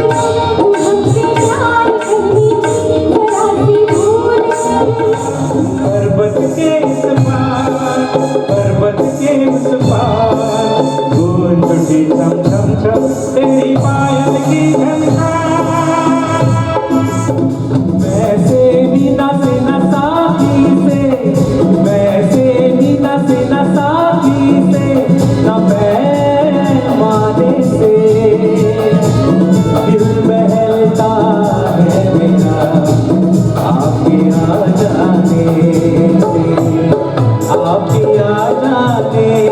Oh. you. आपके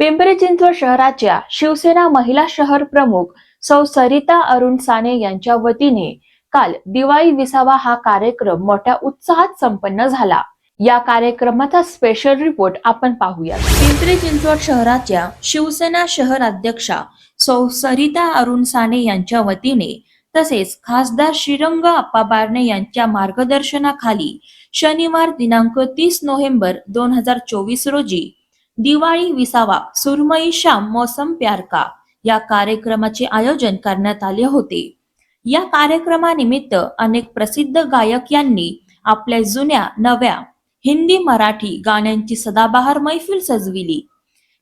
पिंपरी चिंचवड शहराच्या शिवसेना महिला शहर प्रमुख सौ सरिता अरुण साने यांच्या वतीने काल दिवाळी विसावा हा कार्यक्रम मोठ्या उत्साहात संपन्न झाला. या कार्यक्रमाचा स्पेशल रिपोर्ट आपण पाहूया पिंपरी चिंचवड शहराच्या शिवसेना शहर अध्यक्षा सौ सरिता अरुण साने यांच्या वतीने तसेच खासदार श्रीरंग अप्पा बारणे यांच्या मार्गदर्शनाखाली शनिवार दिनांक तीस नोव्हेंबर दोन हजार चोवीस रोजी दिवाळी विसावा सुरमई श्याम मौसम प्यार का या कार्यक्रमाचे आयोजन करण्यात आले होते. या कार्यक्रमानिमित्त अनेक प्रसिद्ध गायक यांनी आपल्या जुन्या नव्या हिंदी मराठी गाण्यांची सदाबहार मैफिल सजविली.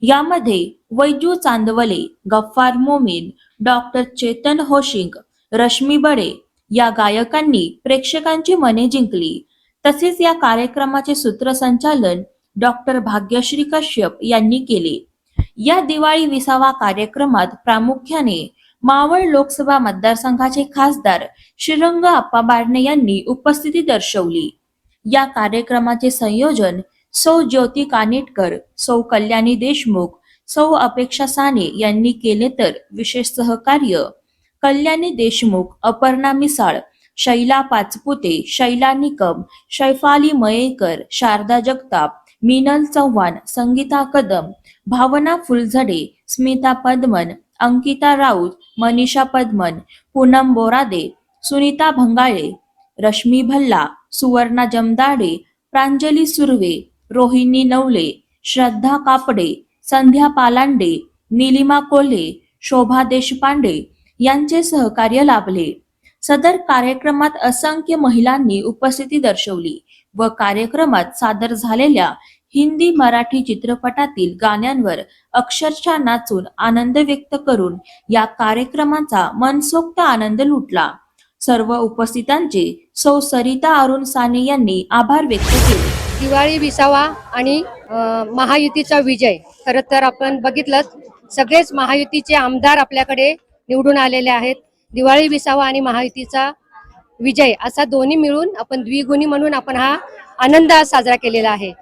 यामध्ये वैजू चांदवले गफ्फार मोमीन डॉक्टर चेतन होशिंग रश्मी बडे या गायकांनी प्रेक्षकांची मने जिंकली. तसेच या कार्यक्रमाचे सूत्रसंचालन डॉक्टर भाग्यश्री कश्यप यांनी केले. या दिवाळी विसावा कार्यक्रमात प्रामुख्याने मावळ लोकसभा मतदारसंघाचे खासदार श्रीरंग अप्पा बारणे यांनी उपस्थिती दर्शवली. या कार्यक्रमाचे संयोजन सौ ज्योती कानेटकर सौ कल्याणी देशमुख सौ अपेक्षा साने यांनी केले तर विशेष सहकार्य. कल्याणी देशमुख अपर्णा मिसाळ शैला पाचपुते शैला निकम शैफाली मयेकर शारदा जगताप मीनल चव्हाण संगीता कदम भावना फुलझडे स्मिता पद्मन अंकिता राऊत मनीषा पद्मन पूनम बोरादे सुनीता भंगाळे रश्मी भल्ला सुवर्णा जमदाडे प्रांजली सुर्वे रोहिणी नवले श्रद्धा कापडे संध्या पालांडे निलिमा कोल्हे शोभा देशपांडे यांचे सहकार्य लाभले. सदर कार्यक्रमात असंख्य महिलांनी उपस्थिती दर्शवली व कार्यक्रमात सादर झालेल्या हिंदी मराठी चित्रपटातील गाण्यांवर अक्षरशः नाचून आनंद व्यक्त करून या कार्यक्रमाचा मनसोक्त आनंद लुटला. सर्व उपस्थितांचे सौ सरिता अरुण साने यांनी आभार व्यक्त केले. दिवाळी विसावा आणि महायुतीचा विजय. खरं तर आपण बघितलं सगळेच महायुतीचे आमदार आपल्याकडे निवडून आलेले आहेत. दिवाळी विसावा आणि महायुतीचा विजय असा दोन्ही मिळून आपण द्विगुणी म्हणून आपण हा आनंद साजरा केलेला आहे.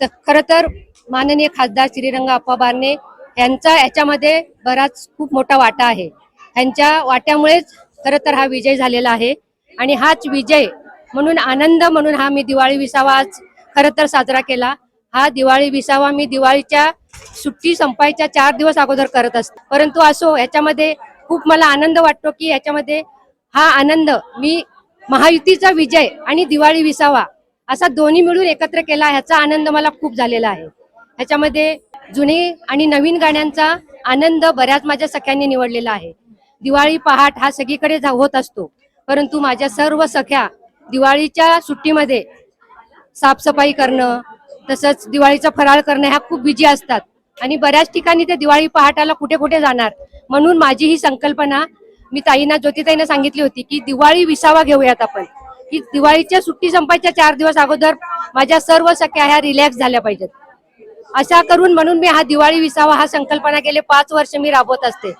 तर खरं तर माननीय खासदार श्रीरंग अप्पा बारणे यांचा याच्यामध्ये बराच खूप मोठा वाटा आहे. यांच्या वाट्यामुळेच खरं तर हा विजय झालेला आहे. आणि हाच विजय म्हणून आनंद म्हणून हा मी दिवाळी विसावा आज खरं तर साजरा केला. हा दिवाळी विसावा मी दिवाळीच्या सुट्टी संपायच्या चार दिवस अगोदर करत असते परंतु असो याच्यामध्ये खूप मला आनंद वाटतो की याच्यामध्ये हा आनंद मी महायुतीचा विजय आणि दिवाळी विसावा असा दोन्ही मिळून एकत्र केला ह्याचा आनंद मला खूप झालेला आहे. ह्याच्यामध्ये जुने आणि नवीन गाण्यांचा आनंद बऱ्याच माझ्या सख्यांनी निवडलेला आहे. दिवाळी पहाट हा सगळीकडे होत असतो. परंतु माझ्या सर्व सख्या दिवाळीच्या सुट्टीमध्ये साफसफाई करणं तसंच दिवाळीचा फराळ करणं ह्या खूप बिजी असतात. आणि बऱ्याच ठिकाणी ते दिवाळी पहाटाला कुठे कुठे जाणार? म्हणून माझी ही संकल्पना मी ताईंना ज्योतिताईंना सांगितली होती की दिवाळी विसावा घेऊयात आपण. की दिवाळीच्या सुट्टी संपायच्या चार दिवस अगोदर माझ्या सर्व सख्या ह्या रिलॅक्स झाल्या पाहिजेत. अशा करून म्हणून मी हा दिवाळी विसावा हा संकल्पना गेले पाच वर्ष मी राबवत असते.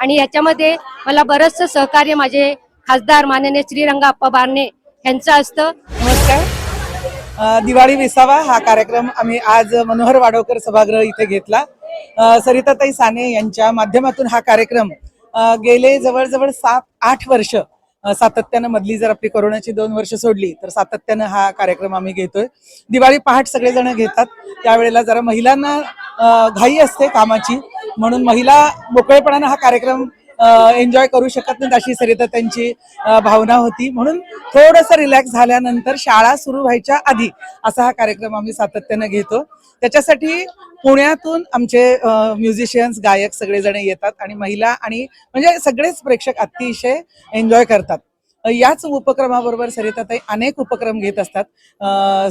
आणि याच्यामध्ये मला बरंचसं सहकार्य माझे खासदार माननीय श्रीरंगा अप्पा बारणे यांचं असतं. नमस्कार. दिवाळी विसावा हा कार्यक्रम आम्ही आज मनोहर वाडवकर सभागृह इथे घेतला. सरिताताई साने यांच्या माध्यमातून हा कार्यक्रम गेले जवळजवळ सात आठ वर्ष सातत्यानं मधली जर आपली कोरोनाची दोन वर्ष सोडली तर सातत्यानं हा कार्यक्रम आम्ही घेतोय. दिवाळी पहाट सगळेजण घेतात. त्यावेळेला जरा महिलांना घाई असते कामाची. म्हणून महिला मोकळेपणानं हा कार्यक्रम एन्जॉय करू शकत नाहीत अशी सरिता त्यांची भावना होती. म्हणून थोडंसं रिलॅक्स झाल्यानंतर शाळा सुरू व्हायच्या आधी असा हा कार्यक्रम आम्ही सातत्यानं घेतो. त्याच्यासाठी पुण्यातून आमचे म्युझिशियन्स गायक सगळेजण येतात आणि महिला आणि म्हणजे सगळेच प्रेक्षक अतिशय एन्जॉय करतात. याच उपक्रमाबरोबर सरिताताई अनेक उपक्रम घेत असतात.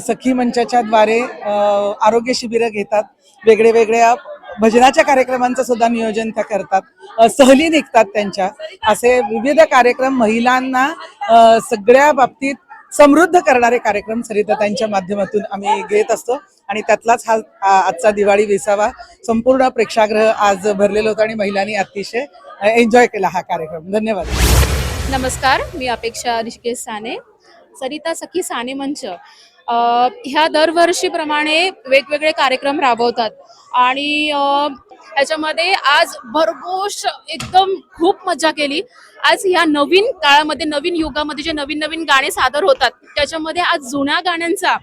सखी मंचाच्या द्वारे आरोग्य शिबिरं घेतात. वेगळे वेगळ्या भजनाच्या कार्यक्रमांचं सुद्धा नियोजन त्या करतात. सहली निघतात त्यांच्या. असे विविध कार्यक्रम महिलांना सगळ्या बाबतीत समृद्ध करणारे कार्यक्रम सरिताताईंच्या माध्यमातून आम्ही घेत असतो. आणि त्यातलाच हा आजचा दिवाळी विसावा. संपूर्ण प्रेक्षागृह आज भरलेलं होतं आणि महिलांनी अतिशय एन्जॉय केला हा कार्यक्रम. धन्यवाद. नमस्कार मी अपेक्षा ऋषिकेश साने. सरिता सखी साने मंच. ह्या दरवर्षीप्रमाणे वेगवेगळे कार्यक्रम राबवतात. आणि अ, याच्यामध्ये आज भरघोष एकदम खूप मजा केली. आज ह्या नवीन काळामध्ये नवीन युगामध्ये जे नवीन नवीन गाणे सादर होतात त्याच्यामध्ये आज जुन्या गाण्यांचा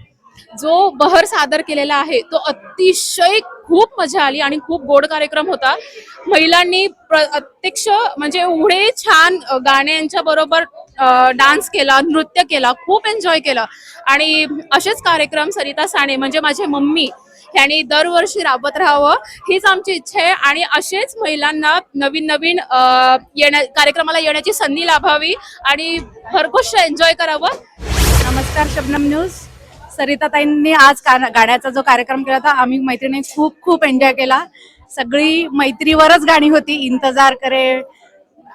जो बहर सादर केलेला आहे तो अतिशय खूप मजा आली आणि खूप गोड कार्यक्रम होता. महिलांनी प्र- प्रत्यक्ष म्हणजे एवढे छान गाण्यांच्या बरोबर डान्स केला नृत्य केला खूप एन्जॉय केलं. आणि असेच कार्यक्रम सरिता साने म्हणजे माझे मम्मी यांनी दरवर्षी राबत राहावं हीच आमची इच्छा आहे. आणि असेच महिलांना नवीन नवीन येण्या कार्यक्रमाला येण्याची संधी लाभावी आणि भरपूर एन्जॉय करावं. नमस्कार शबनम न्यूज. सरिताताईंनी आज का- गाण्याचा जो कार्यक्रम केला होता आम्ही मैत्रिणी खूप खूप एन्जॉय केला. सगळी मैत्रीवरच गाणी होती. इंतजार करे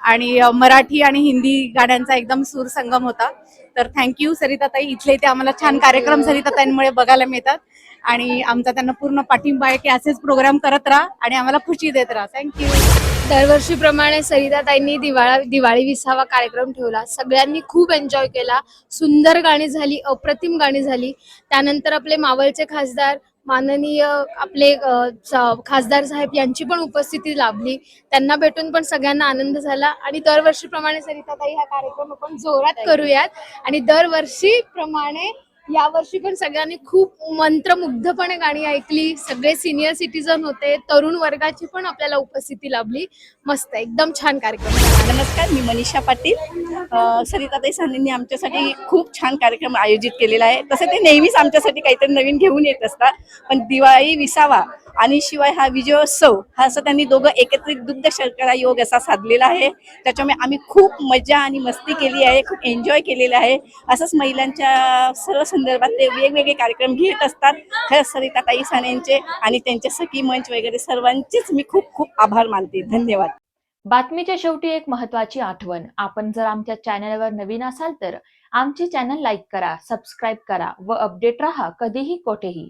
आणि मराठी आणि हिंदी गाण्यांचा एकदम सूर संगम होता. तर थँक्यू सरिताताई इथले इथे आम्हाला छान कार्यक्रम सरिताताईंमुळे बघायला मिळतात. आणि आमचा त्यांना पूर्ण पाठिंबा आहे की असेच प्रोग्राम करत राहा आणि आम्हाला खुशी देत राहा. थँक्यू दरवर्षीप्रमाणे सरिताताईंनी दिवाळा दिवाळी विसावा कार्यक्रम ठेवला. सगळ्यांनी खूप एन्जॉय केला. सुंदर गाणी झाली अप्रतिम गाणी झाली. त्यानंतर आपले मावळचे खासदार माननीय आपले खासदार साहेब यांची पण उपस्थिती लाभली. त्यांना भेटून पण सगळ्यांना आनंद झाला. आणि दरवर्षीप्रमाणे सरिताताई हा कार्यक्रम आपण जोरात करूयात. आणि दरवर्षीप्रमाणे यावर्षी पण सगळ्यांनी खूप मंत्रमुग्धपणे गाणी ऐकली. सगळे सिनियर सिटीजन होते. तरुण वर्गाची पण आपल्याला उपस्थिती लाभली. मस्त एकदम छान कार्यक्रम नमस्कार मी मनीषा पाटील. सरिता सरिताताई सानेंनी आमच्यासाठी खूप छान कार्यक्रम आयोजित केलेला आहे. तसं ते नेहमीच आमच्यासाठी काहीतरी नवीन घेऊन येत असतात. पण दिवाळी विसावा आणि शिवाय हा विजयोत्सव हा असं त्यांनी दोघं एकत्रित दुग्ध शर्करा योग असा साधलेला आहे. त्याच्यामुळे आम्ही खूप मजा आणि मस्ती केली आहे खूप एन्जॉय केलेलं आहे. असंच महिलांच्या सर्व संदर्भात ते वेगवेगळे कार्यक्रम घेत असतात. खरंच सरिताताई सानेंचे आणि त्यांचे सखी मंच वगैरे सर्वांचेच मी खूप खूप आभार मानते. धन्यवाद. बातमीच्या शेवटी एक महत्वाची आठवण. आपण जर आमच्या चॅनलवर नवीन असाल तर आमचे चॅनल लाईक करा सबस्क्राईब करा व अपडेट राहा कधीही कोठेही.